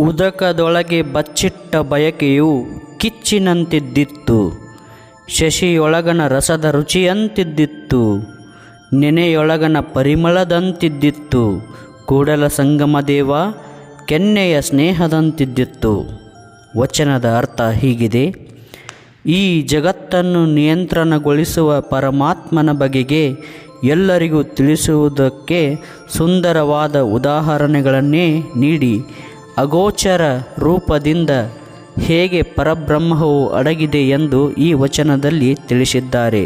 ಉದಕದೊಳಗೆ ಬಚ್ಚಿಟ್ಟ ಬಯಕೆಯು ಕಿಚ್ಚಿನಂತಿದ್ದಿತ್ತು. ಶಶಿಯೊಳಗನ ರಸದ ರುಚಿಯಂತಿದ್ದಿತ್ತು. ನೆನೆಯೊಳಗನ ಪರಿಮಳದಂತಿದ್ದಿತ್ತು. ಕೂಡಲ ಸಂಗಮದೇವ ಕೆನ್ನೆಯ ಸ್ನೇಹದಂತಿದ್ದಿತ್ತು. ವಚನದ ಅರ್ಥ ಹೀಗಿದೆ. ಈ ಜಗತ್ತನ್ನು ನಿಯಂತ್ರಣಗೊಳಿಸುವ ಪರಮಾತ್ಮನ ಬಗೆಗೆ ಎಲ್ಲರಿಗೂ ತಿಳಿಸುವುದಕ್ಕೆ ಸುಂದರವಾದ ಉದಾಹರಣೆಗಳನ್ನೇ ನೀಡಿ ಅಗೋಚರ ರೂಪದಿಂದ ಹೇಗೆ ಪರಬ್ರಹ್ಮವು ಅಡಗಿದೆ ಎಂದು ಈ ವಚನದಲ್ಲಿ ತಿಳಿಸಿದ್ದಾರೆ.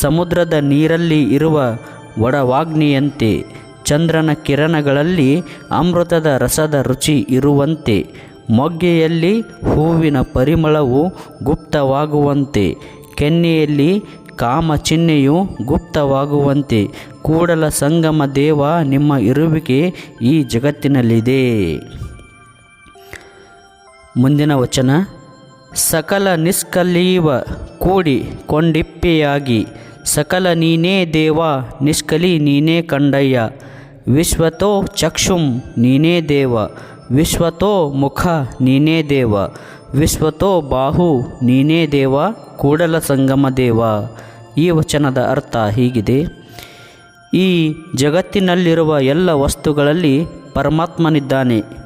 ಸಮುದ್ರದ ನೀರಲ್ಲಿ ಇರುವ ವಡವಾಗ್ನಿಯಂತೆ ಚಂದ್ರನ ಕಿರಣಗಳಲ್ಲಿ ಅಮೃತದ ರಸದ ರುಚಿ ಇರುವಂತೆ, ಮೊಗ್ಗೆಯಲ್ಲಿ ಹೂವಿನ ಪರಿಮಳವು ಗುಪ್ತವಾಗುವಂತೆ, ಕೆನ್ನೆಯಲ್ಲಿ ಕಾಮ ಚಿಹ್ನೆಯು ಗುಪ್ತವಾಗುವಂತೆ, ಕೂಡಲ ಸಂಗಮ ದೇವ ನಿಮ್ಮ ಇರುವಿಕೆ ಈ ಜಗತ್ತಿನಲ್ಲಿದೆ. ಮುಂದಿನ ವಚನ, ಸಕಲ ನಿಷ್ಕಲೀವ ಕೂಡಿ ಕೊಂಡಿಪ್ಪೆಯಾಗಿ, ಸಕಲ ನೀನೇ ದೇವ, ನಿಷ್ಕಲಿ ನೀನೇ ಕಂಡಯ್ಯ, ವಿಶ್ವತೋ ಚಕ್ಷುಂ ನೀನೇ ದೇವ, ವಿಶ್ವತೋ ಮುಖ ನೀನೇ ದೇವ, ವಿಶ್ವತೋ ಬಾಹು ನೀನೇ ದೇವ, ಕೂಡಲ ಸಂಗಮ ದೇವ. ಈ ವಚನದ ಅರ್ಥ ಹೀಗಿದೆ. ಈ ಜಗತ್ತಿನಲ್ಲಿರುವ ಎಲ್ಲ ವಸ್ತುಗಳಲ್ಲಿ ಪರಮಾತ್ಮನಿದ್ದಾನೆ.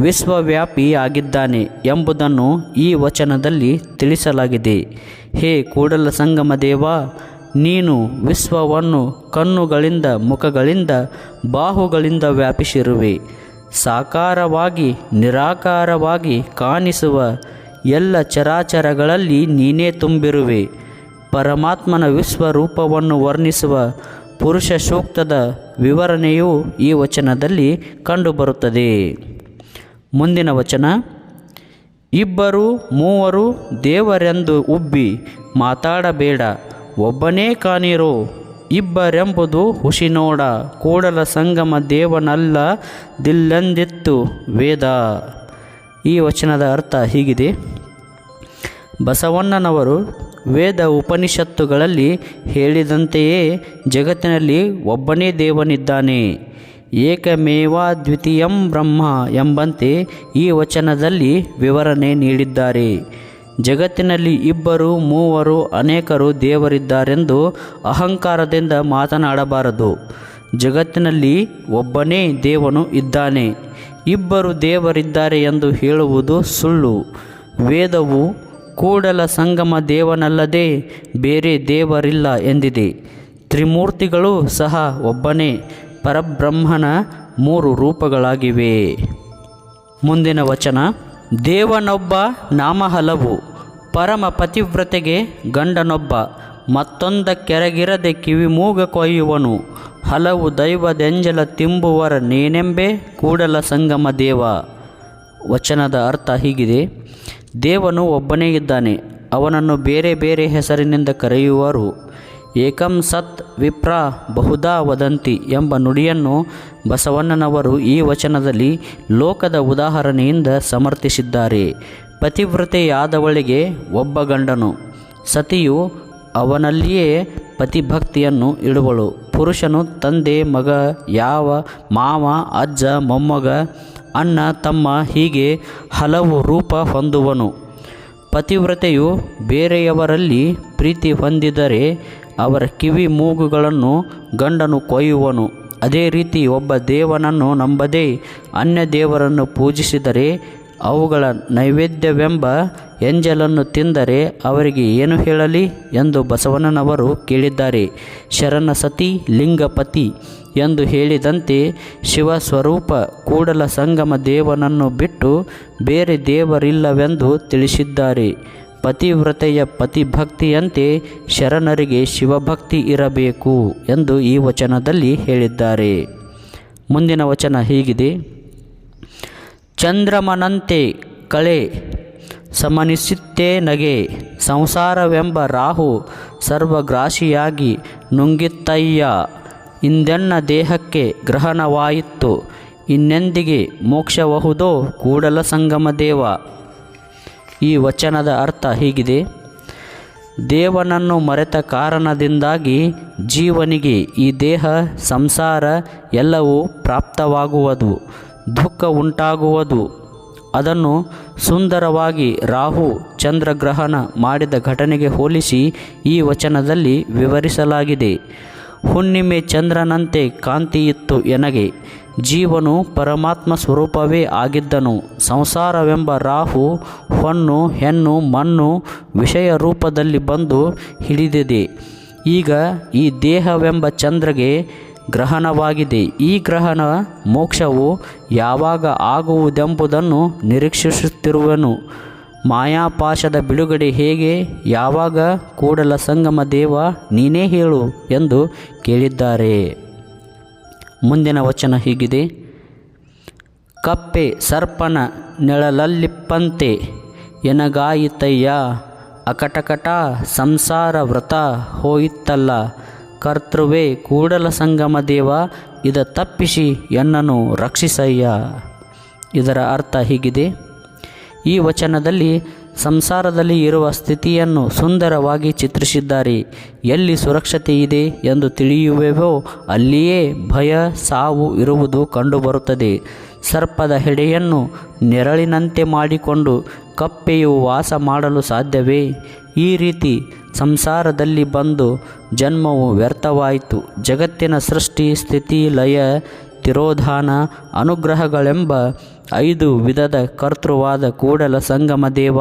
ವಿಶ್ವವ್ಯಾಪಿ ಆಗಿದ್ದಾನೆ ಎಂಬುದನ್ನು ಈ ವಚನದಲ್ಲಿ ತಿಳಿಸಲಾಗಿದೆ. ಹೇ ಕೂಡಲ ಸಂಗಮ ದೇವ ನೀನು ವಿಶ್ವವನ್ನು ಕಣ್ಣುಗಳಿಂದ ಮುಖಗಳಿಂದ ಬಾಹುಗಳಿಂದ ವ್ಯಾಪಿಸಿರುವೆ. ಸಾಕಾರವಾಗಿ, ನಿರಾಕಾರವಾಗಿ ಕಾಣಿಸುವ ಎಲ್ಲ ಚರಾಚರಗಳಲ್ಲಿ ನೀನೇ ತುಂಬಿರುವೆ. ಪರಮಾತ್ಮನ ವಿಶ್ವರೂಪವನ್ನು ವರ್ಣಿಸುವ ಪುರುಷ ಸೂಕ್ತದ ವಿವರಣೆಯು ಈ ವಚನದಲ್ಲಿ ಕಂಡುಬರುತ್ತದೆ. ಮುಂದಿನ ವಚನ, ಇಬ್ಬರು ಮೂವರು ದೇವರೆಂದು ಉಬ್ಬಿ ಮಾತಾಡಬೇಡ, ಒಬ್ಬನೇ ಕಾಣಿರೋ ಇಬ್ಬರೆಂಬುದು ಹುಷಿನೋಡ, ಕೂಡಲ ಸಂಗಮ ದೇವನಲ್ಲ ದಿಲ್ಲೆಂದಿತ್ತು ವೇದ. ಈ ವಚನದ ಅರ್ಥ ಹೀಗಿದೆ. ಬಸವಣ್ಣನವರು ವೇದ ಉಪನಿಷತ್ತುಗಳಲ್ಲಿ ಹೇಳಿದಂತೆಯೇ ಜಗತ್ತಿನಲ್ಲಿ ಒಬ್ಬನೇ ದೇವನಿದ್ದಾನೆ. ಏಕಮೇವಾ ದ್ವಿತೀಯಂ ಬ್ರಹ್ಮ ಎಂಬಂತೆ ಈ ವಚನದಲ್ಲಿ ವಿವರಣೆ ನೀಡಿದ್ದಾರೆ. ಜಗತ್ತಿನಲ್ಲಿ ಇಬ್ಬರು, ಮೂವರು, ಅನೇಕರು ದೇವರಿದ್ದಾರೆಂದು ಅಹಂಕಾರದಿಂದ ಮಾತನಾಡಬಾರದು. ಜಗತ್ತಿನಲ್ಲಿ ಒಬ್ಬನೇ ದೇವನು ಇದ್ದಾನೆ. ಇಬ್ಬರು ದೇವರಿದ್ದಾರೆ ಎಂದು ಹೇಳುವುದು ಸುಳ್ಳು. ವೇದವು ಕೂಡಲ ಸಂಗಮ ದೇವನಲ್ಲದೆ ಬೇರೆ ದೇವರಿಲ್ಲ ಎಂದಿದೆ. ತ್ರಿಮೂರ್ತಿಗಳು ಸಹ ಒಬ್ಬನೇ. ಪರಬ್ರಹ್ಮನ ಮೂರು ರೂಪಗಳಾಗಿವೆ. ಮುಂದಿನ ವಚನ, ದೇವನೊಬ್ಬ ನಾಮ ಹಲವು ಪರಮ ಪತಿವ್ರತೆಗೆ ಗಂಡನೊಬ್ಬ ಮತ್ತೊಂದ ಕೆರಗಿರದೆ ಕಿವಿಮೂಗ ಕೊಯ್ಯುವನು, ಹಲವು ದೈವದೆಂಜಲ ತಿಂಬುವರ ನೇನೆಂಬೆ ಕೂಡಲ ಸಂಗಮ ದೇವ. ವಚನದ ಅರ್ಥ ಹೀಗಿದೆ, ದೇವನು ಒಬ್ಬನೇ ಇದ್ದಾನೆ, ಅವನನ್ನು ಬೇರೆ ಬೇರೆ ಹೆಸರಿನಿಂದ ಕರೆಯುವರು. ಏಕಂ ಸತ್ ವಿಪ್ರ ಬಹುಧಾ ವದಂತಿ ಎಂಬ ನುಡಿಯನ್ನು ಬಸವಣ್ಣನವರು ಈ ವಚನದಲ್ಲಿ ಲೋಕದ ಉದಾಹರಣೆಯಿಂದ ಸಮರ್ಥಿಸಿದ್ದಾರೆ. ಪತಿವ್ರತೆಯಾದವಳಿಗೆ ಒಬ್ಬ ಗಂಡನು, ಸತಿಯು ಅವನಲ್ಲಿಯೇ ಪತಿಭಕ್ತಿಯನ್ನು ಇಡುವಳು. ಪುರುಷನು ತಂದೆ, ಮಗ, ಯಾವ ಮಾವ, ಅಜ್ಜ, ಮೊಮ್ಮಗ, ಅಣ್ಣ, ತಮ್ಮ ಹೀಗೆ ಹಲವು ರೂಪ ಹೊಂದುವನು. ಪತಿವ್ರತೆಯು ಬೇರೆಯವರಲ್ಲಿ ಪ್ರೀತಿ ಹೊಂದಿದರೆ ಅವರ ಕಿವಿ ಮೂಗುಗಳನ್ನು ಗಂಡನು ಕೊಯ್ಯುವನು. ಅದೇ ರೀತಿ ಒಬ್ಬ ದೇವನನ್ನು ನಂಬದೇ ಅನ್ಯ ದೇವರನ್ನು ಪೂಜಿಸಿದರೆ ಅವುಗಳ ನೈವೇದ್ಯವೆಂಬ ಎಂಜಲನ್ನು ತಿಂದರೆ ಅವರಿಗೆ ಏನು ಹೇಳಲಿ ಎಂದು ಬಸವಣ್ಣನವರು ಕೇಳಿದ್ದಾರೆ. ಶರಣ ಸತಿ ಲಿಂಗಪತಿ ಎಂದು ಹೇಳಿದಂತೆ ಶಿವ ಸ್ವರೂಪ ಕೂಡಲ ಸಂಗಮ ದೇವನನ್ನು ಬಿಟ್ಟು ಬೇರೆ ದೇವರಿಲ್ಲವೆಂದು ತಿಳಿಸಿದ್ದಾರೆ. ಪತಿವ್ರತೆಯ ಪತಿಭಕ್ತಿಯಂತೆ ಶರಣರಿಗೆ ಶಿವಭಕ್ತಿ ಇರಬೇಕು ಎಂದು ಈ ವಚನದಲ್ಲಿ ಹೇಳಿದ್ದಾರೆ. ಮುಂದಿನ ವಚನ ಹೀಗಿದೆ. ಚಂದ್ರಮನಂತೆ ಕಳೆ ಸಮನಿಸುತ್ತೇ ನಗೆ ಸಂಸಾರವೆಂಬ ರಾಹು ಸರ್ವಗ್ರಾಸಿಯಾಗಿ ನುಂಗಿತ್ತಯ್ಯ. ಇಂದೆನ್ನ ದೇಹಕ್ಕೆ ಗ್ರಹಣವಾಯಿತು. ಇನ್ನೆಂದಿಗೆ ಮೋಕ್ಷವಹುದೋ ಕೂಡಲ ಸಂಗಮ ದೇವ. ಈ ವಚನದ ಅರ್ಥ ಹೀಗಿದೆ. ದೇವನನ್ನು ಮರೆತ ಕಾರಣದಿಂದಾಗಿ ಜೀವನಿಗೆ ಈ ದೇಹ, ಸಂಸಾರ ಎಲ್ಲವೂ ಪ್ರಾಪ್ತವಾಗುವುದು ದುಃಖ ಉಂಟಾಗುವುದು ಅದನ್ನು ಸುಂದರವಾಗಿ ರಾಹು ಚಂದ್ರಗ್ರಹಣ ಮಾಡಿದ ಘಟನೆಗೆ ಹೋಲಿಸಿ ಈ ವಚನದಲ್ಲಿ ವಿವರಿಸಲಾಗಿದೆ. ಹುಣ್ಣಿಮೆ ಚಂದ್ರನಂತೆ ಕಾಂತಿಯಿತ್ತು ಎನಗೆ. ಜೀವನು ಪರಮಾತ್ಮ ಸ್ವರೂಪವೇ ಆಗಿದ್ದನು. ಸಂಸಾರವೆಂಬ ರಾಹು, ಹೊನ್ನು, ಹೆಣ್ಣು, ಮಣ್ಣು ವಿಷಯ ರೂಪದಲ್ಲಿ ಬಂದು ಹಿಡಿದಿದೆ. ಈಗ ಈ ದೇಹವೆಂಬ ಚಂದ್ರಗೆ ಗ್ರಹಣವಾಗಿದೆ. ಈ ಗ್ರಹಣ ಮೋಕ್ಷವು ಯಾವಾಗ ಆಗುವುದೆಂಬುದನ್ನು ನಿರೀಕ್ಷಿಸುತ್ತಿರುವನು. ಮಾಯಾಪಾಶದ ಬಿಡುಗಡೆ ಹೇಗೆ, ಯಾವಾಗ ಕೂಡಲ ಸಂಗಮ ದೇವ ನೀನೇ ಹೇಳು ಎಂದು ಕೇಳಿದ್ದಾರೆ. ಮುಂದಿನ ವಚನ ಹೀಗಿದೆ. ಕಪ್ಪೆ ಸರ್ಪನ ನೆಳಲಲ್ಲಿಪ್ಪಂತೆ ಎನಗಾಯಿತಯ್ಯ, ಅಕಟಕಟ ಸಂಸಾರ ವ್ರತ ಹೋಯಿತ್ತಲ್ಲ, ಕರ್ತೃವೇ ಕೂಡಲ ಸಂಗಮ ದೇವ, ಇದ ತಪ್ಪಿಸಿ ಎನ್ನನು ರಕ್ಷಿಸಯ್ಯ. ಇದರ ಅರ್ಥ ಹೀಗಿದೆ. ಈ ವಚನದಲ್ಲಿ ಸಂಸಾರದಲ್ಲಿ ಇರುವ ಸ್ಥಿತಿಯನ್ನು ಸುಂದರವಾಗಿ ಚಿತ್ರಿಸಿದ್ದಾರೆ. ಎಲ್ಲಿ ಸುರಕ್ಷತೆ ಇದೆ ಎಂದು ತಿಳಿಯುವೆವೋ ಅಲ್ಲಿಯೇ ಭಯ, ಸಾವು ಇರುವುದು ಕಂಡುಬರುತ್ತದೆ. ಸರ್ಪದ ಹೆಡೆಯನ್ನು ನೆರಳಿನಂತೆ ಮಾಡಿಕೊಂಡು ಕಪ್ಪೆಯು ವಾಸ ಮಾಡಲು ಸಾಧ್ಯವೇ? ಈ ರೀತಿ ಸಂಸಾರದಲ್ಲಿ ಬಂದು ಜನ್ಮವು ವ್ಯರ್ಥವಾಯಿತು. ಜಗತ್ತಿನ ಸೃಷ್ಟಿ, ಸ್ಥಿತಿ, ಲಯ ತಿರೋಧಾನ ಅನುಗ್ರಹಗಳೆಂಬ ಐದು ವಿಧದ ಕರ್ತೃವಾದ ಕೂಡಲ ಸಂಗಮ ದೇವ,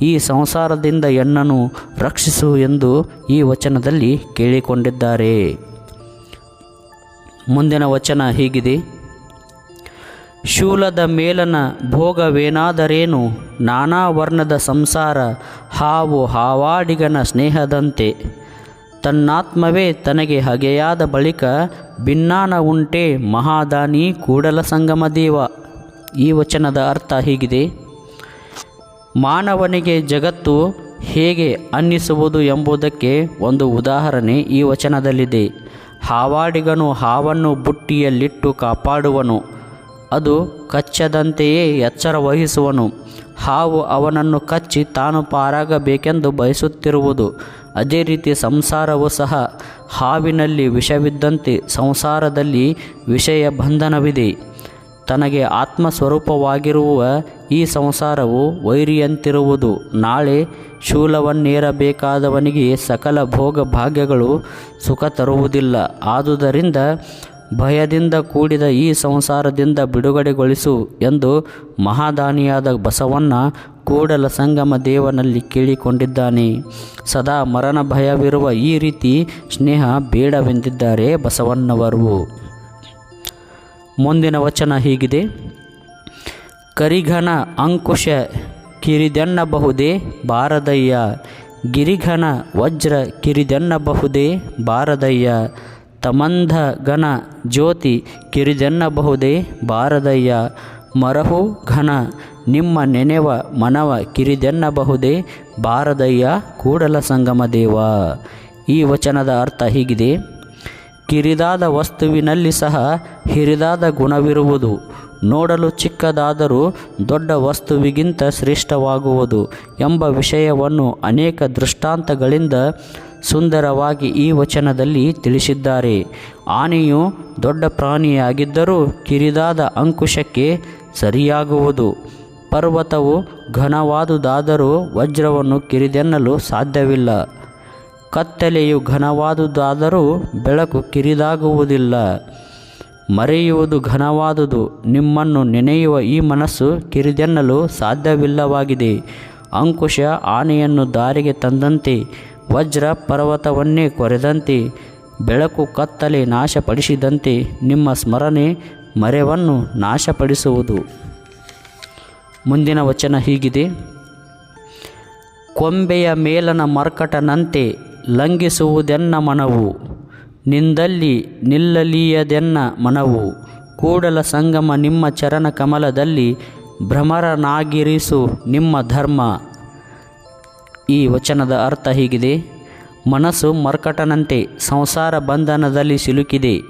ಈ ಸಂಸಾರದಿಂದ ಎನ್ನನು ರಕ್ಷಿಸು ಎಂದು ಈ ವಚನದಲ್ಲಿ ಕೇಳಿಕೊಂಡಿದ್ದಾರೆ. ಮುಂದಿನ ವಚನ ಹೀಗಿದೆ. ಶೂಲದ ಮೇಲನ ಭೋಗವೇನಾದರೇನು? ನಾನಾ ವರ್ಣದ ಸಂಸಾರ, ಹಾವು ಹಾವಾಡಿಗನ ಸ್ನೇಹದಂತೆ. ತನ್ನಾತ್ಮವೇ ತನಗೆ ಹಗೆಯಾದ ಬಳಿಕ ಭಿನ್ನಾನ ಉಂಟೆ ಮಹಾದಾನಿ ಕೂಡಲ ಸಂಗಮ ದೇವ. ಈ ವಚನದ ಅರ್ಥ ಹೀಗಿದೆ. ಮಾನವನಿಗೆ ಜಗತ್ತು ಹೇಗೆ ಅನ್ನಿಸುವುದು ಎಂಬುದಕ್ಕೆ ಒಂದು ಉದಾಹರಣೆ ಈ ವಚನದಲ್ಲಿದೆ. ಹಾವಾಡಿಗನು ಹಾವನ್ನು ಬುಟ್ಟಿಯಲ್ಲಿಟ್ಟು ಕಾಪಾಡುವನು. ಅದು ಕಚ್ಚದಂತೆಯೇ ಎಚ್ಚರ ವಹಿಸುವನು. ಹಾವು ಅವನನ್ನು ಕಚ್ಚಿ ತಾನು ಪಾರಾಗಬೇಕೆಂದು ಬಯಸುತ್ತಿರುವುದು. ಅದೇ ರೀತಿ ಸಂಸಾರವು ಸಹ ಹಾವಿನಲ್ಲಿ ವಿಷವಿದ್ದಂತೆ ಸಂಸಾರದಲ್ಲಿ ವಿಷಯ ಬಂಧನವಿದೆ. ತನಗೆ ಆತ್ಮಸ್ವರೂಪವಾಗಿರುವ ಈ ಸಂಸಾರವು ವೈರಿಯಂತಿರುವುದು. ನಾಳೆ ಶೂಲವನ್ನೇರಬೇಕಾದವನಿಗೆ ಸಕಲ ಭೋಗ ಭಾಗ್ಯಗಳು ಸುಖ ತರುವುದಿಲ್ಲ. ಆದುದರಿಂದ ಭಯದಿಂದ ಕೂಡಿದ ಈ ಸಂಸಾರದಿಂದ ಬಿಡುಗಡೆಗೊಳಿಸು ಎಂದು ಮಹಾದಾನಿಯಾದ ಬಸವಣ್ಣ ಕೂಡಲ ಸಂಗಮ ದೇವನಲ್ಲಿ ಕೇಳಿಕೊಂಡಿದ್ದಾನೆ. ಸದಾ ಮರಣ ಭಯವಿರುವ ಈ ರೀತಿ ಸ್ನೇಹ ಬೇಡವೆಂದಿದ್ದಾರೆ ಬಸವಣ್ಣವರು. ಮುಂದಿನ ವಚನ ಹೀಗಿದೆ. ಕರಿಘನ ಅಂಕುಶ ಕಿರಿದೆನ್ನಬಹುದೇ ಬಾರದಯ್ಯ. ಗಿರಿಘನ ವಜ್ರ ಕಿರಿದೆನ್ನಬಹುದೇ ಬಾರದಯ್ಯ. ತಮಂಧ ಘನ ಜ್ಯೋತಿ ಕಿರಿದೆನ್ನಬಹುದೇ ಬಾರದಯ್ಯ. ಮರಹು ಘನ ನಿಮ್ಮ ನೆನೆವ ಮನವ ಕಿರಿದೆನ್ನಬಹುದೇ? ಬಾರದಯ್ಯ, ಕೂಡಲ ಸಂಗಮ ದೇವ ಈ ವಚನದ ಅರ್ಥ ಹೀಗಿದೆ. ಕಿರಿದಾದ ವಸ್ತುವಿನಲ್ಲಿ ಸಹ ಹಿರಿದಾದ ಗುಣವಿರುವುದು. ನೋಡಲು ಚಿಕ್ಕದಾದರೂ ದೊಡ್ಡ ವಸ್ತುವಿಗಿಂತ ಶ್ರೇಷ್ಠವಾಗುವುದು ಎಂಬ ವಿಷಯವನ್ನು ಅನೇಕ ದೃಷ್ಟಾಂತಗಳಿಂದ ಸುಂದರವಾಗಿ ಈ ವಚನದಲ್ಲಿ ತಿಳಿಸಿದ್ದಾರೆ. ಆನೆಯು ದೊಡ್ಡ ಪ್ರಾಣಿಯಾಗಿದ್ದರೂ ಕಿರಿದಾದ ಅಂಕುಶಕ್ಕೆ ಸರಿಯಾಗುವುದು. ಪರ್ವತವು ಘನವಾದುದಾದರೂ ವಜ್ರವನ್ನು ಕಿರಿದೆನ್ನಲು ಸಾಧ್ಯವಿಲ್ಲ. ಕತ್ತಲೆಯು ಘನವಾದುದಾದರೂ ಬೆಳಕು ಕಿರಿದಾಗುವುದಿಲ್ಲ. ಮರೆಯುವುದು ಘನವಾದುದು, ನಿಮ್ಮನ್ನು ನೆನೆಯುವ ಈ ಮನಸ್ಸು ಕಿರಿದೆನ್ನಲು ಸಾಧ್ಯವಿಲ್ಲವಾಗಿದೆ. ಅಂಕುಶ ಆನೆಯನ್ನು ದಾರಿಗೆ ತಂದಂತೆ, ವಜ್ರ ಪರ್ವತವನ್ನೇ ಕೊರೆದಂತೆ, ಬೆಳಕು ಕತ್ತಲೆ ನಾಶಪಡಿಸಿದಂತೆ ನಿಮ್ಮ ಸ್ಮರಣೆ ಮರೆವನ್ನು ನಾಶಪಡಿಸುವುದು. ಮುಂದಿನ ವಚನ ಹೀಗಿದೆ. ಕೊಂಬೆಯ ಮೇಲನ ಮರ್ಕಟನಂತೆ ಲಂಘಿಸುವುದೆನ್ನ ಮನವು? ನಿಂದಲ್ಲಿ ನಿಲ್ಲಲೀಯದೆನ್ನ ಮನವು? ಕೂಡಲ ಸಂಗಮ ನಿಮ್ಮ ಚರಣ ಕಮಲದಲ್ಲಿ ಭ್ರಮರನಾಗಿರಿಸು ನಿಮ್ಮ ಧರ್ಮ. ಈ ವಚನದ ಅರ್ಥ ಹೀಗಿದೆ. ಮನಸ್ಸು ಮರ್ಕಟನಂತೆ ಸಂಸಾರ ಬಂಧನದಲ್ಲಿ ಸಿಲುಕಿದೆ.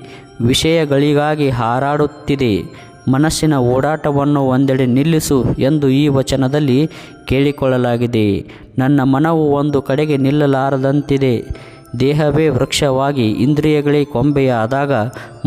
ವಿಷಯಗಳಿಗಾಗಿ ಹಾರಾಡುತ್ತಿದೆ. ಮನಸ್ಸಿನ ಓಡಾಟವನ್ನು ಒಂದೆಡೆ ನಿಲ್ಲಿಸು ಎಂದು ಈ ವಚನದಲ್ಲಿ ಕೇಳಿಕೊಳ್ಳಲಾಗಿದೆ. ನನ್ನ ಮನವು ಒಂದು ಕಡೆಗೆ ನಿಲ್ಲಲಾರದಂತಿದೆ. ದೇಹವೇ ವೃಕ್ಷವಾಗಿ ಇಂದ್ರಿಯಗಳೇ ಕೊಂಬೆಯಾದಾಗ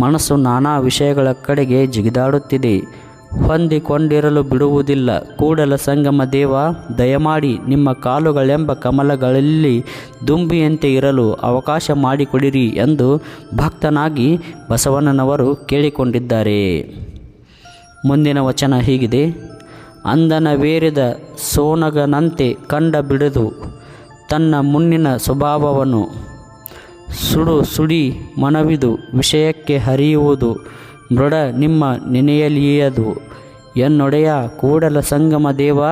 ಮನಸ್ಸು ನಾನಾ ವಿಷಯಗಳ ಕಡೆಗೆ ಜಿಗಿದಾಡುತ್ತಿದೆ. ಹೊಂದಿಕೊಂಡಿರಲು ಬಿಡುವುದಿಲ್ಲ. ಕೂಡಲ ಸಂಗಮ ದೇವ, ದಯಮಾಡಿ ನಿಮ್ಮ ಕಾಲುಗಳೆಂಬ ಕಮಲಗಳಲ್ಲಿ ದುಂಬಿಯಂತೆ ಇರಲು ಅವಕಾಶ ಮಾಡಿಕೊಡಿರಿ ಎಂದು ಭಕ್ತನಾಗಿ ಬಸವಣ್ಣನವರು ಕೇಳಿಕೊಂಡಿದ್ದಾರೆ. ಮುಂದಿನ ವಚನ ಹೀಗಿದೆ. ಅಂದನ ಅಂದನವೇರಿದ ಸೋನಗನಂತೆ ಕಂಡ ಬಿಡದು ತನ್ನ ಮುನ್ನಿನ ಸ್ವಭಾವವನ್ನು ಸುಡು ಸುಡಿ ಮನವಿದು ವಿಷಯಕ್ಕೆ ಹರಿಯುವುದು ಮೃಡ ನಿಮ್ಮ ನೆನೆಯಲಿಯದು. ಎನ್ನೊಡೆಯ ಕೂಡಲ ಸಂಗಮ ದೇವ,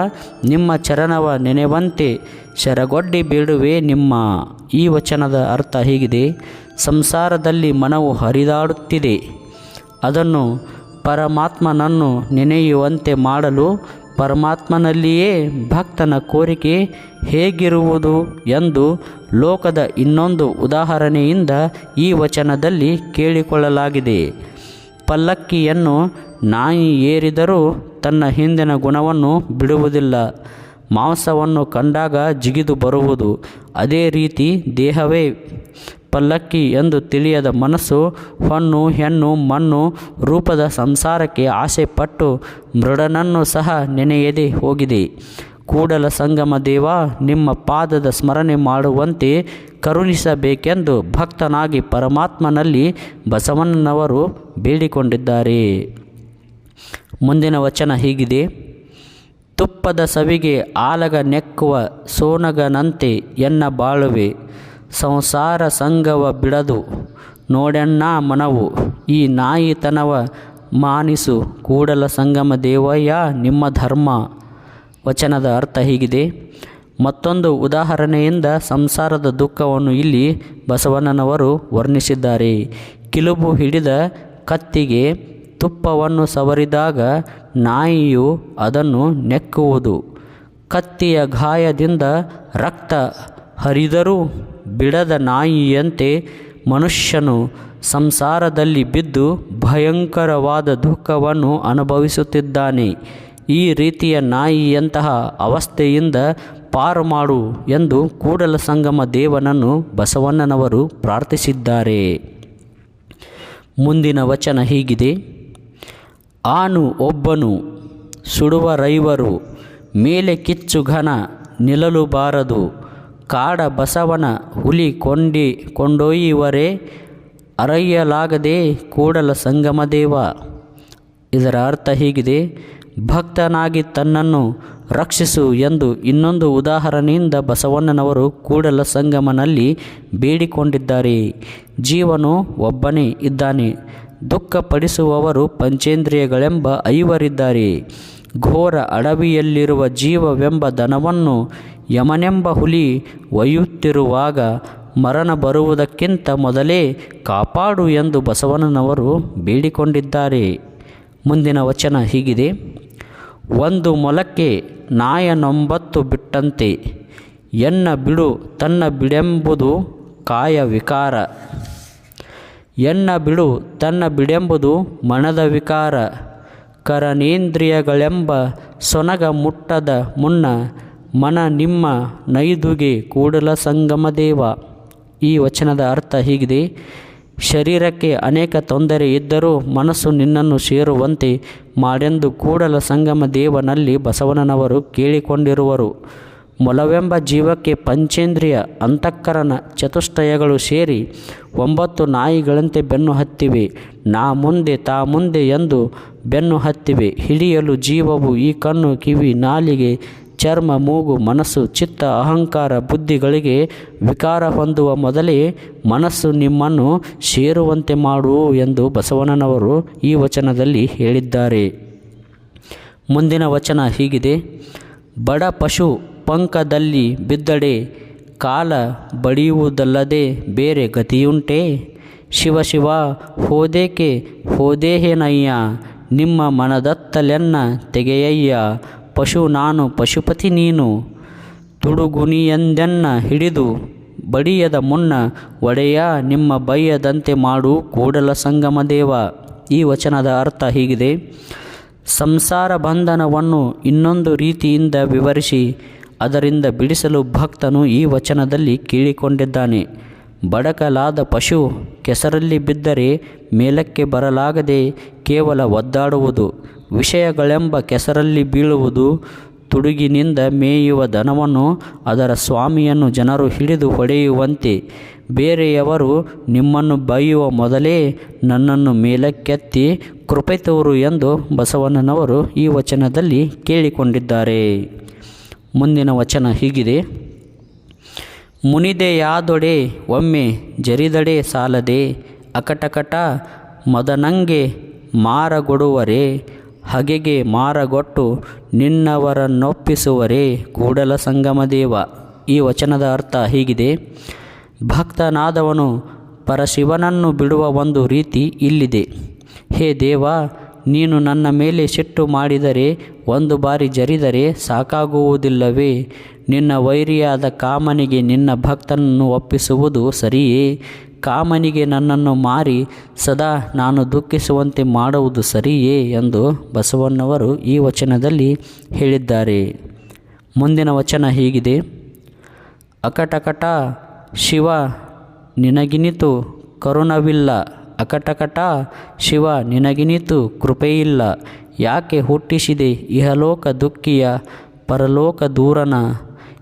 ನಿಮ್ಮ ಚರಣವ ನೆನೆವಂತೆ ಶರಗೊಡ್ಡಿ ಬೇಡುವೆ ನಿಮ್ಮ. ಈ ವಚನದ ಅರ್ಥ ಹೀಗಿದೆ. ಸಂಸಾರದಲ್ಲಿ ಮನವು ಹರಿದಾಡುತ್ತಿದೆ. ಅದನ್ನು ಪರಮಾತ್ಮನನ್ನು ನೆನೆಯುವಂತೆ ಮಾಡಲು ಪರಮಾತ್ಮನಲ್ಲಿಯೇ ಭಕ್ತನ ಕೋರಿಕೆ ಹೇಗಿರುವುದು ಎಂದು ಲೋಕದ ಇನ್ನೊಂದು ಉದಾಹರಣೆಯಿಂದ ಈ ವಚನದಲ್ಲಿ ಕೇಳಿಕೊಳ್ಳಲಾಗಿದೆ. ಪಲ್ಲಕ್ಕಿಯನ್ನು ನಾಯಿ ಏರಿದರೂ ತನ್ನ ಹಿಂದಿನ ಗುಣವನ್ನು ಬಿಡುವುದಿಲ್ಲ. ಮಾಂಸವನ್ನು ಕಂಡಾಗ ಜಿಗಿದು ಬರುವುದು. ಅದೇ ರೀತಿ ದೇಹವೇ ಪಲ್ಲಕ್ಕಿ ಎಂದು ತಿಳಿಯದ ಮನಸ್ಸು, ಹೊನ್ನು, ಹೆಣ್ಣು, ಮಣ್ಣು ರೂಪದ ಸಂಸಾರಕ್ಕೆ ಆಸೆಪಟ್ಟು ಮೃಡನನ್ನು ಸಹ ನೆನೆಯದೆ ಹೋಗಿದೆ. ಕೂಡಲ ಸಂಗಮ ದೇವ, ನಿಮ್ಮ ಪಾದದ ಸ್ಮರಣೆ ಮಾಡುವಂತೆ ಕರುಣಿಸಬೇಕೆಂದು ಭಕ್ತನಾಗಿ ಪರಮಾತ್ಮನಲ್ಲಿ ಬಸವಣ್ಣನವರು ಬೇಡಿಕೊಂಡಿದ್ದಾರೆ. ಮುಂದಿನ ವಚನ ಹೀಗಿದೆ. ತುಪ್ಪದ ಸವಿಗೆ ಆಲಗ ನೆಕ್ಕುವ ಸೋನಗನಂತೆ ಎನ್ನ ಬಾಳುವೆ. ಸಂಸಾರ ಸಂಗವ ಬಿಡದು ನೋಡಣ್ಣ ಮನವು, ಈ ನಾಯಿತನವ ಮಾನಿಸು ಕೂಡಲ ಸಂಗಮ ದೇವಯ್ಯ, ನಿಮ್ಮ ಧರ್ಮ. ವಚನದ ಅರ್ಥ ಹೀಗಿದೆ. ಮತ್ತೊಂದು ಉದಾಹರಣೆಯಿಂದ ಸಂಸಾರದ ದುಃಖವನ್ನು ಇಲ್ಲಿ ಬಸವಣ್ಣನವರು ವರ್ಣಿಸಿದ್ದಾರೆ. ಕಿಲುಬು ಹಿಡಿದ ಕತ್ತಿಗೆ ತುಪ್ಪವನ್ನು ಸವರಿದಾಗ ನಾಯಿಯು ಅದನ್ನು ನೆಕ್ಕುವುದು. ಕತ್ತಿಯ ಗಾಯದಿಂದ ರಕ್ತ ಹರಿದರೂ ಬಿಡದ ನಾಯಿಯಂತೆ ಮನುಷ್ಯನು ಸಂಸಾರದಲ್ಲಿ ಬಿದ್ದು ಭಯಂಕರವಾದ ದುಃಖವನ್ನು ಅನುಭವಿಸುತ್ತಿದ್ದಾನೆ. ಈ ರೀತಿಯ ನಾಯಿಯಂತಹ ಅವಸ್ಥೆಯಿಂದ ಪಾರು ಮಾಡು ಎಂದು ಕೂಡಲ ಸಂಗಮ ದೇವನನ್ನು ಬಸವಣ್ಣನವರು ಪ್ರಾರ್ಥಿಸಿದ್ದಾರೆ. ಮುಂದಿನ ವಚನ ಹೀಗಿದೆ. ಆನು ಒಬ್ಬನು ಸುಡುವ ರೈವರು ಮೇಲೆ ಕಿಚ್ಚು ಘನ ನಿಲ್ಲಲು ಬಾರದು. ಕಾಡ ಬಸವನ ಹುಲಿ ಕೊಂಡಿ ಕೊಂಡೊಯ್ಯುವರೇ, ಅರಯ್ಯಲಾಗದೆ ಕೂಡಲ ಸಂಗಮದೇವ. ಇದರ ಅರ್ಥ ಹೀಗಿದೆ, ಭಕ್ತನಾಗಿ ತನ್ನನ್ನು ರಕ್ಷಿಸು ಎಂದು ಇನ್ನೊಂದು ಉದಾಹರಣೆಯಿಂದ ಬಸವಣ್ಣನವರು ಕೂಡಲ ಸಂಗಮನಲ್ಲಿ ಬೇಡಿಕೊಂಡಿದ್ದಾರೆ. ಜೀವನು ಒಬ್ಬನೇ ಇದ್ದಾನೆ, ದುಃಖಪಡಿಸುವವರು ಪಂಚೇಂದ್ರಿಯಗಳೆಂಬ ಐವರಿದ್ದಾರೆ. ಘೋರ ಅಡವಿಯಲ್ಲಿರುವ ಜೀವವೆಂಬ ದನವನ್ನು ಯಮನೆಂಬ ಹುಲಿ ಒಯ್ಯುತ್ತಿರುವಾಗ ಮರಣ ಬರುವುದಕ್ಕಿಂತ ಮೊದಲೇ ಕಾಪಾಡು ಎಂದು ಬಸವಣ್ಣನವರು ಬೇಡಿಕೊಂಡಿದ್ದಾರೆ. ಮುಂದಿನ ವಚನ ಹೀಗಿದೆ. ಒಂದು ಮೊಲಕ್ಕೆ ನಾಯನೊಂಬತ್ತು ಬಿಟ್ಟಂತೆ, ಎನ್ನ ಬಿಡು ತನ್ನ ಬಿಡೆಂಬುದು ಕಾಯ ವಿಕಾರ. ಎನ್ನ ಬಿಡು ತನ್ನ ಬಿಡೆಂಬುದು ಮನದ ವಿಕಾರ. ಕರನೇಂದ್ರಿಯಗಳೆಂಬ ಸೊನಗ ಮುಟ್ಟದ ಮುನ್ನ ಮನ ನಿಮ್ಮ ನೈದುಗೆ ಕೂಡಲ ಸಂಗಮ ದೇವ. ಈ ವಚನದ ಅರ್ಥ ಹೀಗಿದೆ. ಶರೀರಕ್ಕೆ ಅನೇಕ ತೊಂದರೆ ಇದ್ದರೂ ಮನಸ್ಸು ನಿನ್ನನ್ನು ಸೇರುವಂತೆ ಮಾಡೆಂದು ಕೂಡಲ ಸಂಗಮ ದೇವನಲ್ಲಿ ಬಸವಣ್ಣನವರು ಕೇಳಿಕೊಂಡಿರುವರು. ಮೊಲವೆಂಬ ಜೀವಕ್ಕೆ ಪಂಚೇಂದ್ರಿಯ ಅಂತಃಕರಣ ಚತುಷ್ಟಯಗಳು ಸೇರಿ ಒಂಬತ್ತು ನಾಯಿಗಳಂತೆ ಬೆನ್ನು ಹತ್ತಿವೆ. ನಾ ಮುಂದೆ ತಾ ಮುಂದೆ ಎಂದು ಬೆನ್ನು ಹತ್ತಿವೆ. ಹಿಡಿಯಲು ಜೀವವು ಈ ಕಣ್ಣು ಕಿವಿ ನಾಲಿಗೆ, ಚರ್ಮ ಮೂಗು ಮನಸ್ಸು ಚಿತ್ತ ಅಹಂಕಾರ ಬುದ್ಧಿಗಳಿಗೆ ವಿಕಾರ ಹೊಂದುವ ಮೊದಲೇ ಮನಸ್ಸು ನಿಮ್ಮನ್ನು ಸೇರುವಂತೆ ಮಾಡು ಎಂದು ಬಸವಣ್ಣನವರು ಈ ವಚನದಲ್ಲಿ ಹೇಳಿದ್ದಾರೆ. ಮುಂದಿನ ವಚನ ಹೀಗಿದೆ. ಬಡ ಪಶು ಪಂಕದಲ್ಲಿ ಬಿದ್ದಡೆ ಕಾಲ ಬಡಿಯುವುದಲ್ಲದೆ ಬೇರೆ ಗತಿಯುಂಟೆ? ಶಿವ ಶಿವ, ಹೋದೇಕೆ? ಹೋದೇಹೇನಯ್ಯ ನಿಮ್ಮ ಮನದತ್ತಲೆನ್ನ ತೆಗೆಯಯ್ಯ. ಪಶು ನಾನು ಪಶುಪತಿ ನೀನು. ತುಡುಗುನಿಯಂದೆನ್ನ ಹಿಡಿದು ಬಡಿಯದ ಮುನ್ನ ಒಡೆಯ, ನಿಮ್ಮ ಬೈಯದಂತೆ ಮಾಡು ಕೂಡಲ ಸಂಗಮ ದೇವ. ಈ ವಚನದ ಅರ್ಥ ಹೀಗಿದೆ. ಸಂಸಾರ ಬಂಧನವನ್ನು ಇನ್ನೊಂದು ರೀತಿಯಿಂದ ವಿವರಿಸಿ ಅದರಿಂದ ಬಿಡಿಸಲು ಭಕ್ತನು ಈ ವಚನದಲ್ಲಿ ಕೀಳಿಕೊಂಡಿದ್ದಾನೆ. ಬಡಕಲಾದ ಪಶು ಕೆಸರಲ್ಲಿ ಬಿದ್ದರೆ ಮೇಲಕ್ಕೆ ಬರಲಾಗದೆ ಕೇವಲ ಒದ್ದಾಡುವುದು, ವಿಷಯಗಳೆಂಬ ಕೆಸರಲ್ಲಿ ಬೀಳುವುದು, ತುಡುಗಿನಿಂದ ಮೇಯುವ ದನವನ್ನು ಅದರ ಸ್ವಾಮಿಯನ್ನು ಜನರು ಹಿಡಿದು ಹೊಡೆಯುವಂತೆ. ಬೇರೆಯವರು ನಿಮ್ಮನ್ನು ಬೈಯುವ ಮೊದಲೇ ನನ್ನನ್ನು ಮೇಲಕ್ಕೆತ್ತಿ ಕೃಪೆ ತೋರು ಎಂದು ಬಸವಣ್ಣನವರು ಈ ವಚನದಲ್ಲಿ ಕೇಳಿಕೊಂಡಿದ್ದಾರೆ. ಮುಂದಿನ ವಚನ ಹೀಗಿದೆ. ಮುನಿದೆಯಾದೊಡೆ ಒಮ್ಮೆ ಜರಿದಡೆ ಸಾಲದೆ, ಅಕಟಕಟ ಮದನಂಗೆ ಮಾರಗೊಡುವರೆ, ಹಗೆಗೆ ಮಾರಗೊಟ್ಟು ನಿನ್ನವರನ್ನೊಪ್ಪಿಸುವರೆ ಕೂಡಲ ಸಂಗಮದೇವ. ಈ ವಚನದ ಅರ್ಥ ಹೀಗಿದೆ. ಭಕ್ತನಾದವನು ಪರಶಿವನನ್ನು ಬಿಡುವ ಒಂದು ರೀತಿ ಇಲ್ಲಿದೆ. ಹೇ ದೇವ ನೀನು ನನ್ನ ಮೇಲೆ ಸಿಟ್ಟು ಮಾಡಿದರೆ, ಒಂದು ಬಾರಿ ಜರಿದರೆ ಸಾಕಾಗುವುದಿಲ್ಲವೇ? ನಿನ್ನ ವೈರಿಯಾದ ಕಾಮನಿಗೆ ನಿನ್ನ ಭಕ್ತನನ್ನು ಒಪ್ಪಿಸುವುದು ಸರಿಯೇ? ಕಾಮನಿಗೆ ನನ್ನನ್ನು ಮಾರಿ, ಸದಾ ನಾನು ದುಃಖಿಸುವಂತೆ ಮಾಡುವುದು ಸರಿಯೇ ಎಂದು ಬಸವಣ್ಣವರು ಈ ವಚನದಲ್ಲಿ ಹೇಳಿದ್ದಾರೆ. ಮುಂದಿನ ವಚನ ಹೀಗಿದೆ. ಅಕಟಕಟ ಶಿವ, ನಿನಗಿನಿತು ಕರುಣವಿಲ್ಲ. ಅಕಟಕಟ, ಶಿವ ನಿನಗಿನಿತು ಕೃಪೆಯಿಲ್ಲ. ಯಾಕೆ ಹುಟ್ಟಿಸಿದೆ ಇಹಲೋಕ ದುಃಖಿಯ ಪರಲೋಕ ದೂರನ?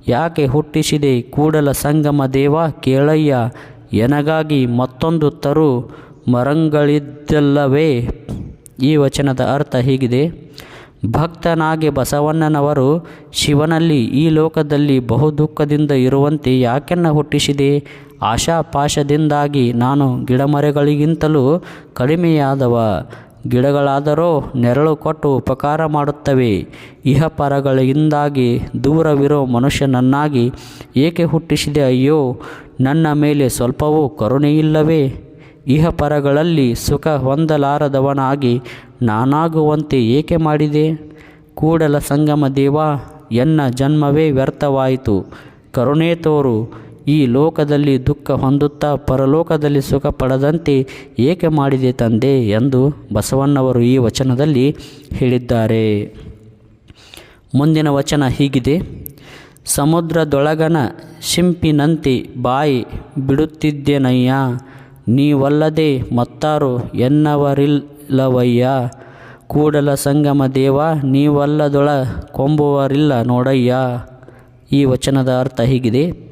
ಯಾಕೆ ಹುಟ್ಟಿಸಿದೆ ಕೂಡಲ ಸಂಗಮ ದೇವ ಕೇಳಯ್ಯ? ಎನಗಾಗಿ ಮತ್ತೊಂದು ತರು ಮರಂಗಳಿದ್ದಲ್ಲವೇ? ಈ ವಚನದ ಅರ್ಥ ಹೀಗಿದೆ. ಭಕ್ತನಾಗಿ ಬಸವಣ್ಣನವರು ಶಿವನಲ್ಲಿ ಈ ಲೋಕದಲ್ಲಿ ಬಹು ದುಃಖದಿಂದ ಇರುವಂತೆ ಯಾಕೆನ್ನ ಹುಟ್ಟಿಸಿದೆ? ಆಶಾಪಾಶದಿಂದಾಗಿ ನಾನು ಗಿಡಮರಗಳಿಗಿಂತಲೂ ಕಡಿಮೆಯಾದವ. ಗಿಡಗಳಾದರೋ ನೆರಳು ಕೊಟ್ಟು ಉಪಕಾರ ಮಾಡುತ್ತವೆ. ಇಹಪರಗಳಿಂದಾಗಿ ದೂರವಿರೋ ಮನುಷ್ಯನನ್ನಾಗಿ ಏಕೆ ಹುಟ್ಟಿಸಿದೆ ಅಯ್ಯೋ? ನನ್ನ ಮೇಲೆ ಸ್ವಲ್ಪವೂ ಕರುಣೆಯಿಲ್ಲವೇ? ಇಹಪರಗಳಲ್ಲಿ ಸುಖ ಹೊಂದಲಾರದವನಾಗಿ ನಾನಾಗುವಂತೆ ಏಕೆ ಮಾಡಿದೆ? ಕೂಡಲ ಸಂಗಮ ದೇವ, ಎನ್ನ ಜನ್ಮವೇ ವ್ಯರ್ಥವಾಯಿತು. ಕರುಣೆ ತೋರು. ಈ ಲೋಕದಲ್ಲಿ ದುಃಖ ಹೊಂದುತ್ತಾ ಪರಲೋಕದಲ್ಲಿ ಸುಖ ಪಡದಂತೆ ಏಕೆ ಮಾಡಿದೆ ತಂದೆ ಎಂದು ಬಸವಣ್ಣವರು ಈ ವಚನದಲ್ಲಿ ಹೇಳಿದ್ದಾರೆ. ಮುಂದಿನ ವಚನ ಹೀಗಿದೆ. ಸಮುದ್ರದೊಳಗನ ಶಿಂಪಿನಂತೆ ಬಾಯಿ ಬಿಡುತ್ತಿದ್ದೇನಯ್ಯ? ನೀವಲ್ಲದೆ ಮತ್ತಾರು ಎನ್ನವರಿಲ್ಲವಯ್ಯ? ಕೂಡಲ ಸಂಗಮ ದೇವ, ನೀವಲ್ಲದೊಳ ಕೊಂಬುವರಿಲ್ಲ ನೋಡಯ್ಯ? ಈ ವಚನದ ಅರ್ಥ ಹೀಗಿದೆ.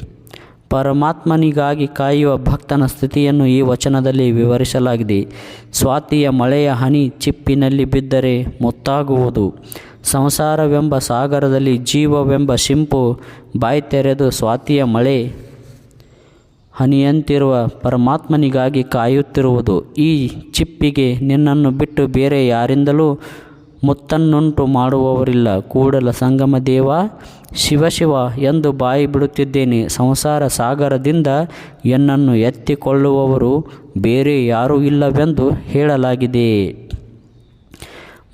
ಪರಮಾತ್ಮನಿಗಾಗಿ ಕಾಯುವ ಭಕ್ತನ ಸ್ಥಿತಿಯನ್ನು ಈ ವಚನದಲ್ಲಿ ವಿವರಿಸಲಾಗಿದೆ. ಸ್ವಾತಿಯ ಮಳೆಯ ಹನಿ ಚಿಪ್ಪಿನಲ್ಲಿ ಬಿದ್ದರೆ ಮುತ್ತಾಗುವುದು. ಸಂಸಾರವೆಂಬ ಸಾಗರದಲ್ಲಿ ಜೀವವೆಂಬ ಶಿಂಪು ಬಾಯಿ ತೆರೆದು ಸ್ವಾತಿಯ ಮಳೆ ಹನಿಯಂತಿರುವ ಪರಮಾತ್ಮನಿಗಾಗಿ ಕಾಯುತ್ತಿರುವುದು. ಈ ಚಿಪ್ಪಿಗೆ ನಿನ್ನನ್ನು ಬಿಟ್ಟು ಬೇರೆ ಯಾರಿಂದಲೂ ಮುತ್ತನ್ನುಂಟು ಮಾಡುವವರಿಲ್ಲ. ಕೂಡಲ ಸಂಗಮ ದೇವ, ಶಿವ ಶಿವ ಎಂದು ಬಾಯಿ ಬಿಡುತ್ತಿದ್ದೇನೆ. ಸಂಸಾರ ಸಾಗರದಿಂದ ಎನ್ನನ್ನು ಎತ್ತಿಕೊಳ್ಳುವವರು ಬೇರೆ ಯಾರೂ ಇಲ್ಲವೆಂದು ಹೇಳಲಾಗಿದೆ.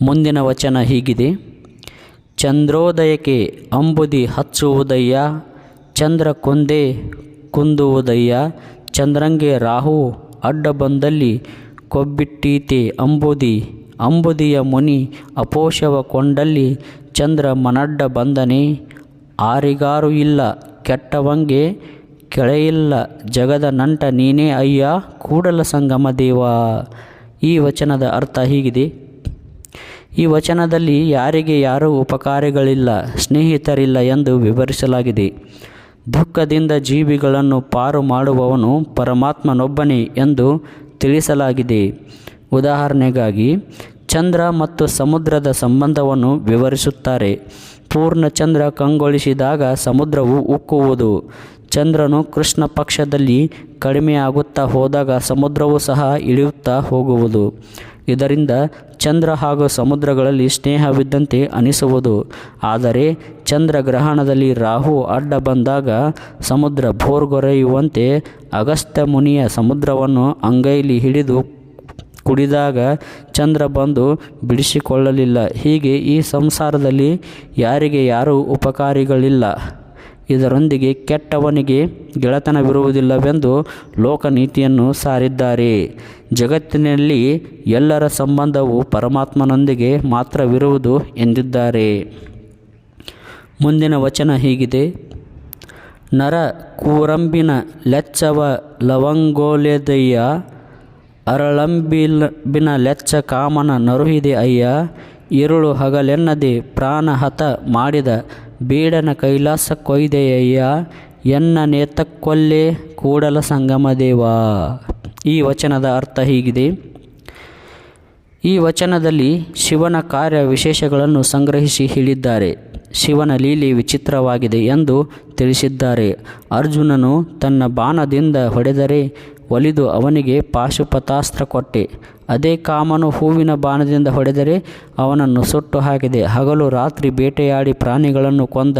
ಮುಂದಿನ ವಚನ ಹೀಗಿದೆ. ಚಂದ್ರೋದಯಕ್ಕೆ ಅಂಬುದಿ ಹಚ್ಚುವುದಯ್ಯ, ಚಂದ್ರ ಕೊಂದೆ ಕುಂದುವುದಯ್ಯ, ಚಂದ್ರಂಗೆ ರಾಹು ಅಡ್ಡ ಬಂದಲ್ಲಿ ಕೊಬ್ಬಿಟ್ಟೀತೆ ಅಂಬುದಿ ಅಂಬುದಿಯ ಮುನಿ ಅಪೋಷವ ಕೊಂಡಲ್ಲಿ ಚಂದ್ರ ಮನಡ್ಡ ಬಂದನೆ, ಆರಿಗಾರು ಇಲ್ಲ, ಕೆಟ್ಟವಂಗೆ ಕೆಳೆಯಿಲ್ಲ, ಜಗದ ನಂಟ ನೀನೇ ಅಯ್ಯ, ಕೂಡಲ ಸಂಗಮ ದೇವ. ಈ ವಚನದ ಅರ್ಥ ಹೀಗಿದೆ. ಈ ವಚನದಲ್ಲಿ ಯಾರಿಗೆ ಯಾರೂ ಉಪಕಾರಿಗಳಿಲ್ಲ, ಸ್ನೇಹಿತರಿಲ್ಲ ಎಂದು ವಿವರಿಸಲಾಗಿದೆ. ದುಃಖದಿಂದ ಜೀವಿಗಳನ್ನು ಪಾರು ಮಾಡುವವನು ಪರಮಾತ್ಮನೊಬ್ಬನೇ ಎಂದು ತಿಳಿಸಲಾಗಿದೆ. ಉದಾಹರಣೆಗಾಗಿ, ಚಂದ್ರ ಮತ್ತು ಸಮುದ್ರದ ಸಂಬಂಧವನ್ನು ವಿವರಿಸುತ್ತಾರೆ. ಪೂರ್ಣ ಚಂದ್ರ ಕಂಗೊಳಿಸಿದಾಗ ಸಮುದ್ರವು ಉಕ್ಕುವುದು. ಚಂದ್ರನು ಕೃಷ್ಣ ಪಕ್ಷದಲ್ಲಿ ಕಡಿಮೆಯಾಗುತ್ತಾ ಹೋದಾಗ ಸಮುದ್ರವು ಸಹ ಇಳಿಯುತ್ತಾ ಹೋಗುವುದು. ಇದರಿಂದ ಚಂದ್ರ ಹಾಗೂ ಸಮುದ್ರಗಳಲ್ಲಿ ಸ್ನೇಹವಿದ್ದಂತೆ ಅನಿಸುವುದು. ಆದರೆ ಚಂದ್ರಗ್ರಹಣದಲ್ಲಿ ರಾಹು ಅಡ್ಡ ಬಂದಾಗ ಸಮುದ್ರ ಭೋರ್ಗೊರೆಯುವಂತೆ ಅಗಸ್ತ್ಯ ಮುನಿಯ ಸಮುದ್ರವನ್ನು ಅಂಗೈಲಿ ಹಿಡಿದು ಕುಡಿದಾಗ ಚಂದ್ರ ಬಂದು ಬಿಡಿಸಿಕೊಳ್ಳಲಿಲ್ಲ. ಹೀಗೆ ಈ ಸಂಸಾರದಲ್ಲಿ ಯಾರಿಗೆ ಯಾರೂ ಉಪಕಾರಿಗಳಿಲ್ಲ. ಇದರೊಂದಿಗೆ ಕೆಟ್ಟವನಿಗೆ ಗೆಳೆತನವಿರುವುದಿಲ್ಲವೆಂದು ಲೋಕನೀತಿಯನ್ನು ಸಾರಿದ್ದಾರೆ. ಜಗತ್ತಿನಲ್ಲಿ ಎಲ್ಲರ ಸಂಬಂಧವು ಪರಮಾತ್ಮನೊಂದಿಗೆ ಮಾತ್ರವಿರುವುದು ಎಂದಿದ್ದಾರೆ. ಮುಂದಿನ ವಚನ ಹೀಗಿದೆ. ನರ ಕೂರಂಬಿನ ಲೆಚ್ಚವ ಲವಂಗೋಲೆದಯ್ಯ ಅರಳಂಬಿನ ಲೆಚ್ಚ ಕಾಮನ ನರುಹಿದೆ ಅಯ್ಯ ഇരുಳು ಹಗಲೆನ್ನದೆ ಪ್ರಾಣಹತ ಮಾಡಿದ ಬೀಡನ ಕೈಲಾಸ ಕೊಯ್ದೆಯಯ್ಯ ಎನ್ನ ನೇತಕ್ಕೊಲ್ಲೇ ಕೂಡಲ ಸಂಗಮ ದೇವಾ ಈ ವಚನದ ಅರ್ಥ ಹೀಗಿದೆ. ಈ ವಚನದಲ್ಲಿ ಶಿವನ ಕಾರ್ಯ ವಿಶೇಷಗಳನ್ನು ಸಂಗ್ರಹಿಸಿ ಹೇಳಿದ್ದಾರೆ. ಶಿವನ ಲೀಲೆ ವಿಚಿತ್ರವಾಗಿದೆ ಎಂದು ತಿಳಿಸಿದ್ದಾರೆ. ಅರ್ಜುನನು ತನ್ನ ಬಾಣದಿಂದ ಹೊಡೆದರೆ ಒಲಿದು ಅವನಿಗೆ ಪಾಶುಪತಾಸ್ತ್ರ ಕೊಟ್ಟೆ. ಅದೇ ಕಾಮನು ಹೂವಿನ ಬಾಣದಿಂದ ಹೊಡೆದರೆ ಅವನನ್ನು ಸುಟ್ಟು ಹಾಕಿದೆ. ಹಗಲು ರಾತ್ರಿ ಬೇಟೆಯಾಡಿ ಪ್ರಾಣಿಗಳನ್ನು ಕೊಂದ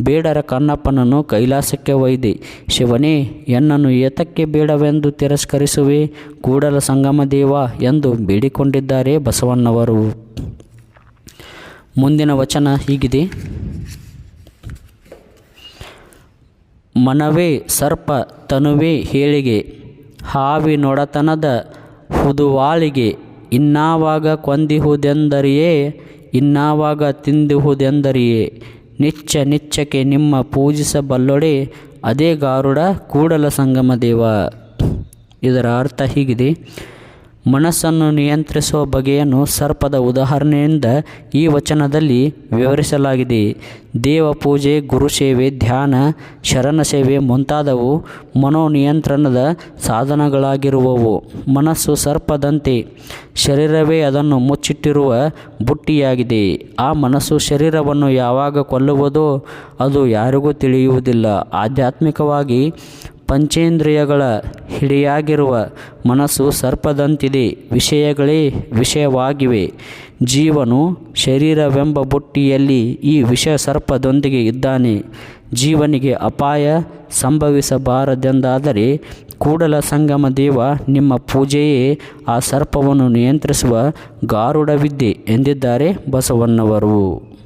ಬೇಡರ ಕನ್ನಪ್ಪನನ್ನು ಕೈಲಾಸಕ್ಕೆ ಒಯ್ದೆ. ಶಿವನೇ, ಎನ್ನನ್ನು ಏತಕ್ಕೆ ಬೇಡವೆಂದು ತಿರಸ್ಕರಿಸುವೆ? ಕೂಡಲ ಸಂಗಮ ದೇವ ಎಂದು ಬೇಡಿಕೊಂಡಿದ್ದಾರೆ ಬಸವಣ್ಣವರು. ಮುಂದಿನ ವಚನ ಹೀಗಿದೆ. ಮನವೇ ಸರ್ಪ ತನುವೇ ಹೇಳಿಗೆ. ಹಾವಿನೊಡತನದ ಹುದುವಾಳಿಗೆ ಇನ್ನಾವಾಗ ಕೊಂದಿಹುದೆಂದರಿಯೇ? ಇನ್ನಾವಾಗ ತಿಂದಿಹುದೆಂದರಿಯೇ? ನಿಚ್ಚ ನಿಚ್ಚಕ್ಕೆ ನಿಮ್ಮ ಪೂಜಿಸಬಲ್ಲೊಡೆ ಅದೇ ಗಾರುಡ ಕೂಡಲ ಸಂಗಮ ದೇವ. ಇದರ ಅರ್ಥ ಹೀಗಿದೆ. ಮನಸ್ಸನ್ನು ನಿಯಂತ್ರಿಸುವ ಬಗೆಯನ್ನು ಸರ್ಪದ ಉದಾಹರಣೆಯಿಂದ ಈ ವಚನದಲ್ಲಿ ವಿವರಿಸಲಾಗಿದೆ. ದೇವ ಪೂಜೆ ಗುರುಸೇವೆ, ಧ್ಯಾನ ಶರಣ ಸೇವೆ ಮುಂತಾದವು ಮನೋನಿಯಂತ್ರಣದ ಸಾಧನಗಳಾಗಿರುವವು. ಮನಸ್ಸು ಸರ್ಪದಂತೆ, ಶರೀರವೇ ಅದನ್ನು ಮುಚ್ಚಿಟ್ಟಿರುವ ಬುಟ್ಟಿಯಾಗಿದೆ. ಆ ಮನಸ್ಸು ಶರೀರವನ್ನು ಯಾವಾಗ ಕೊಲ್ಲುವುದೋ ಅದು ಯಾರಿಗೂ ತಿಳಿಯುವುದಿಲ್ಲ. ಆಧ್ಯಾತ್ಮಿಕವಾಗಿ ಪಂಚೇಂದ್ರಿಯಗಳ ಹಿಡಿಯಾಗಿರುವ ಮನಸ್ಸು ಸರ್ಪದಂತಿದೆ, ವಿಷಯಗಳೇ ವಿಷಯವಾಗಿವೆ. ಜೀವನು ಶರೀರವೆಂಬ ಬುಟ್ಟಿಯಲ್ಲಿ ಈ ವಿಷ ಸರ್ಪದೊಂದಿಗೆ ಇದ್ದಾನೆ. ಜೀವನಿಗೆ ಅಪಾಯ ಸಂಭವಿಸಬಾರದೆಂದಾದರೆ ಕೂಡಲ ಸಂಗಮ ದೇವ ನಿಮ್ಮ ಪೂಜೆಯೇ ಆ ಸರ್ಪವನ್ನು ನಿಯಂತ್ರಿಸುವ ಗಾರುಡವಿದ್ದೆ ಎಂದಿದ್ದಾರೆ ಬಸವಣ್ಣವರು.